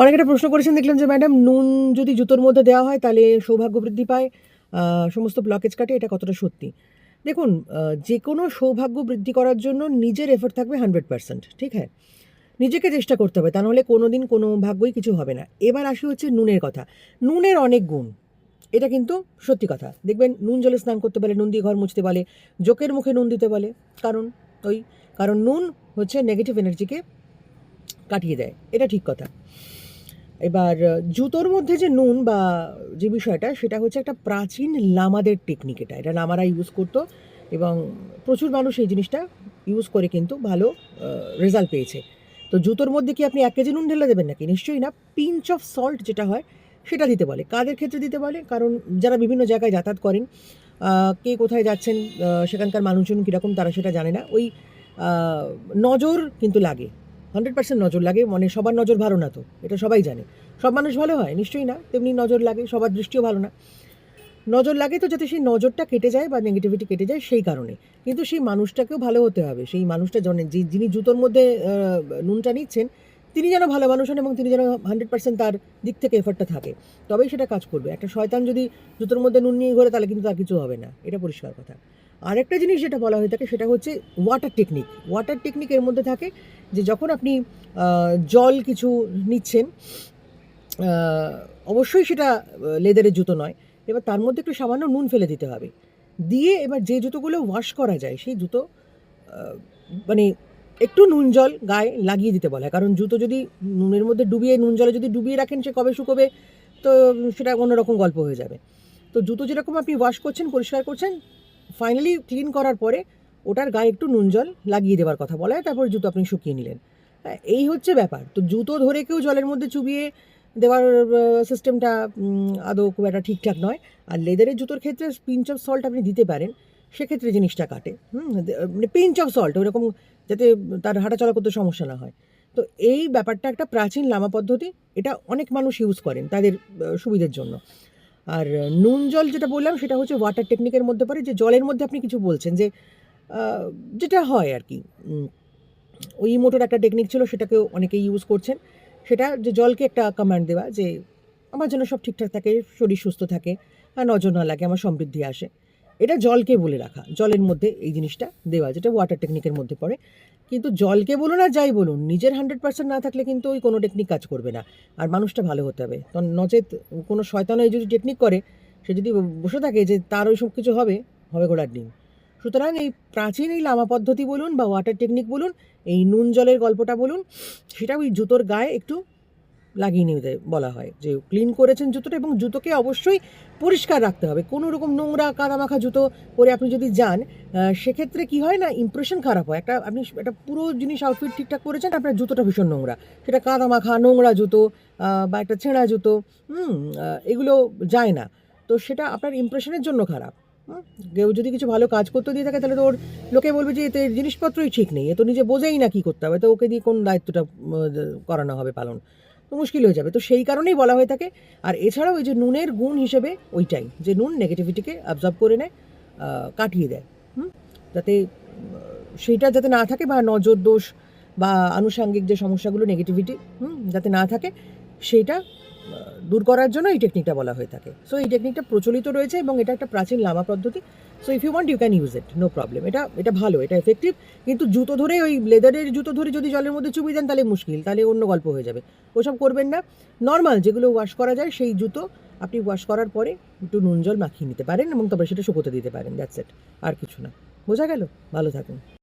অনেকে একটা প্রশ্ন করেছেন, দেখলাম যে ম্যাডাম নুন যদি জুতোর মধ্যে দেওয়া হয়, তাহলে সৌভাগ্য বৃদ্ধি পায় সমস্ত ব্লকেজ কাটে, এটা কতটা সত্যি? দেখুন যে কোনো সৌভাগ্য বৃদ্ধি করার জন্য নিজের এফোর্ট থাকবে হান্ড্রেড পার্সেন্ট ঠিক হ্যাঁ নিজেকে চেষ্টা করতে হবে, তা নাহলে কোনো দিন কোনো ভাগ্যই কিছু হবে না। এবার আসি হচ্ছে নুনের কথা। নুনের অনেক গুণ, এটা কিন্তু সত্যি কথা। দেখবেন, নুন জলে স্নান করতে বলে নুন দিয়ে ঘর মুছতে বলে জোকের মুখে নুন দিতে বলে কারণ ওই, কারণ নুন হচ্ছে নেগেটিভ এনার্জিকে কাটিয়ে দেয়, এটা ঠিক কথা। এবার জুতোর মধ্যে যে নুন বা যে বিষয়টা, সেটা হচ্ছে একটা প্রাচীন লামাদের টেকনিক এটা। এটা লামারা ইউজ করতো এবং প্রচুর মানুষ এই জিনিসটা ইউজ করে কিন্তু ভালো রেজাল্ট পেয়েছে। তো জুতোর মধ্যে কি আপনি এক কেজি নুন ঢেলে দেবেন নাকি? নিশ্চয়ই না। পিঞ্চ অফ সল্ট যেটা হয়, সেটা দিতে বলে। কাদের ক্ষেত্রে দিতে বলে? কারণ যারা বিভিন্ন জায়গায় যাতায়াত করেন কে কোথায় যাচ্ছেন সেখানকার মানুষজন কীরকম তারা সেটা জানে না। ওই নজর কিন্তু লাগে। হান্ড্রেড পার্সেন্ট নজর লাগে মানে সবার নজর ভালো না তো, এটা সবাই জানে। সব মানুষ ভালো হয়, নিশ্চয়ই না, তেমনি নজর লাগে, সবার দৃষ্টিও ভালো না। নজর লাগে তো যাতে সেই নজরটা কেটে যায় বা নেগেটিভিটি কেটে যায় সেই কারণে। কিন্তু সেই মানুষটাকেও ভালো হতে হবে, সেই মানুষটা জন যে যিনি জুতোর মধ্যে নুনটা নিচ্ছেন, তিনি যেন ভালো মানুষ হন এবং তিনি যেন হান্ড্রেড পার্সেন্ট তার দিক থেকে এফার্টটা থাকে, তবেই সেটা কাজ করবে। একটা শয়তান যদি জুতোর মধ্যে নুন নিয়ে ঘোরে তাহলে কিন্তু তার কিছু হবে না, এটা পরিষ্কার কথা। আরেকটা জিনিস যেটা বলা হয়ে থাকে সেটা হচ্ছে ওয়াটার টেকনিক ওয়াটার টেকনিকের মধ্যে থাকে যে যখন আপনি জল কিছু নিচ্ছেন অবশ্যই সেটা লেদারের জুতো নয়। এবার তার মধ্যে একটু সামান্য নুন ফেলে দিতে হবে। দিয়ে এবার যে জুতোগুলো ওয়াশ করা যায়, সেই জুতো মানে একটু নুন জল গায়ে লাগিয়ে দিতে বলা হয়। কারণ জুতো যদি নুনের মধ্যে ডুবিয়ে, নুন জলে যদি ডুবিয়ে রাখেন, সে কবে শুকোবে, তো সেটা অন্যরকম গল্প হয়ে যাবে। তো জুতো যেরকম আপনি ওয়াশ করছেন, পরিষ্কার করছেন ফাইনালি ক্লিন করার পরে ওটার গায়ে একটু নুন জল লাগিয়ে দেওয়ার কথা বলা হয় তারপর জুতো আপনি শুকিয়ে নিলেন। হ্যাঁ, এই হচ্ছে ব্যাপার। তো জুতো ধরে কেউ জলের মধ্যে চুবিয়ে দেওয়ার সিস্টেমটা আদৌ খুব একটা ঠিকঠাক নয়। আর লেদারের জুতোর ক্ষেত্রে পিঞ্চ অফ সল্ট আপনি দিতে পারেন সেক্ষেত্রে জিনিসটা কাটে। হুম মানে পিঞ্চ অফ সল্ট ওরকম যাতে তার হাঁটাচলা করতে সমস্যা না হয়। তো এই ব্যাপারটা একটা প্রাচীন লামা পদ্ধতি এটা অনেক মানুষ ইউজ করেন তাদের সুবিধের জন্য। আর নুন জল যেটা বললাম, সেটা হচ্ছে ওয়াটার টেকনিকের মধ্যে পড়ে, যে জলের মধ্যে আপনি কিছু বলছেন যে যেটা হয় আর কি। ওই মোটর একটা টেকনিক ছিল, সেটাকেও অনেকেই ইউজ করছেন। সেটা যে জলকে একটা কমান্ড দেওয়া, যে আমার জন্য সব ঠিকঠাক থাকে, শরীর সুস্থ থাকে, আর নজর না লাগে, আমার সমৃদ্ধি আসে। এটা জলকে বলে রাখা। জলের মধ্যে এই জিনিসটা দেওয়া যেটা ওয়াটার টেকনিকের মধ্যে পড়ে। কিন্তু জলকে বলুন আর যাই বলুন, নিজের হান্ড্রেড পার্সেন্ট না থাকলে কিন্তু ওই কোনো টেকনিক কাজ করবে না। আর মানুষটা ভালো হতে হবে। তো নচেত কোনো শয়তান এই যদি টেকনিক করে, সে যদি বসে থাকে যে তার ওই সব কিছু হবে হবে ঘোড়ার ডিম। সুতরাং এই প্রাচীন এই লামা পদ্ধতি বলুন বা ওয়াটার টেকনিক বলুন, এই নুন জলের গল্পটা বলুন, সেটা ওই জুতোর গায়ে একটু লাগিয়ে নিতে বলা হয়। যে ক্লিন করেছেন জুতোটা এবং জুতোকে অবশ্যই পরিষ্কার রাখতে হবে। কোনো রকম নোংরা, কাদামাখা জুতো পরে আপনি যদি যান সেক্ষেত্রে কি হয় না ইমপ্রেশন খারাপ হয়। একটা আপনি একটা পুরো জিনিস আউটফিট ঠিকঠাক করেছেন, আপনার জুতোটা ভীষণ নোংরা। সেটা কাদামাখা, নোংরা জুতো বা একটা ছেঁড়া জুতো, হুম এগুলো যায় না। তো সেটা আপনার ইমপ্রেশনের জন্য খারাপ? কেউ যদি কিছু ভালো কাজ করতে দিয়ে থাকে, তাহলে তো ওর লোকে বলবে যে, এতে জিনিসপত্রই ঠিক নেই। এ তো নিজে বোঝেই না কী করতে হবে। তো ওকে দিয়ে কোন দায়িত্বটা করানো হবে পালন? তো মুশকিল হয়ে যাবে। তো সেই কারণেই বলা হয়ে থাকে। আর এছাড়াও ওই যে নুনের গুণ হিসেবে ওইটাই, যে নুন নেগেটিভিটিকে অ্যাবজর্ব করে নেয় কাটিয়ে দেয়। হুম? যাতে সেইটা যাতে না থাকে বা নজর দোষ বা আনুষাঙ্গিক যে সমস্যাগুলো নেগেটিভিটি হুম? যাতে না থাকে, সেইটা দূর করার জন্য এই টেকনিকটা বলা হয়ে থাকে। সো এই টেকনিকটা প্রচলিত রয়েছে এবং এটা একটা প্রাচীন লামা পদ্ধতি। So if you want you can use it no problem এটা এটা ভালো, এটা এফেক্টিভ কিন্তু জুতো ধরে ওই লেদারের জুতো ধরে যদি জলের মধ্যে চুবিয়ে দেন, তাহলে মুশকিল। তাহলে অন্য গল্প হয়ে যাবে। ওসব করবেন না। নর্মাল যেগুলো ওয়াশ করা যায়, সেই জুতো আপনি ওয়াশ করার পরে একটু নুন জল মাখিয়ে নিতে পারেন এবং তবে সেটা শুকোতে দিতে পারেন। দ্যাটস ইট আর কিছু না। বোঝা গেল? ভালো থাকুন।